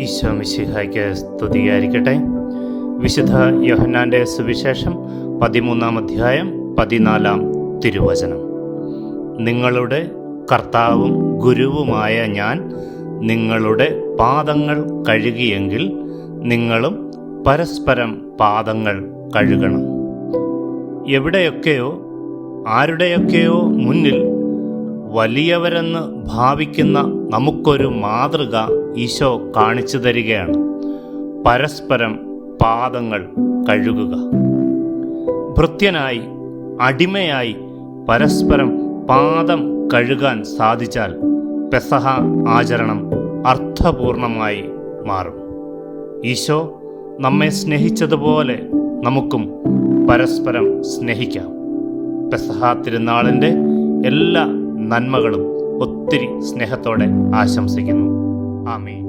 ഈശോ മിശിഹായ്ക്ക് സ്തുതിയായിരിക്കട്ടെ. വിശുദ്ധ യോഹന്നാന്റെ സുവിശേഷം പതിമൂന്നാം അധ്യായം പതിനാലാം തിരുവചനം. നിങ്ങളുടെ കർത്താവും ഗുരുവുമായ ഞാൻ നിങ്ങളുടെ പാദങ്ങൾ കഴുകിയെങ്കിൽ നിങ്ങളും പരസ്പരം പാദങ്ങൾ കഴുകണം. എവിടെയൊക്കെയോ ആരുടെയൊക്കെയോ മുന്നിൽ വലിയവരെന്ന് ഭാവിക്കുന്ന നമുക്കൊരു മാതൃക ഈശോ കാണിച്ചു തരികയാണ്. പരസ്പരം പാദങ്ങൾ കഴുകുക. ഭൃത്യനായി അടിമയായി പരസ്പരം പാദം കഴുകാൻ സാധിച്ചാൽ പെസഹ ആചരണം അർത്ഥപൂർണമായി മാറും. ഈശോ നമ്മെ സ്നേഹിച്ചതുപോലെ നമുക്കും പരസ്പരം സ്നേഹിക്കാം. പെസഹ തിരുനാളിന്റെ എല്ലാ നന്മകളും ഒത്തിരി സ്നേഹത്തോടെ ആശംസിക്കുന്നു. ആമീൻ.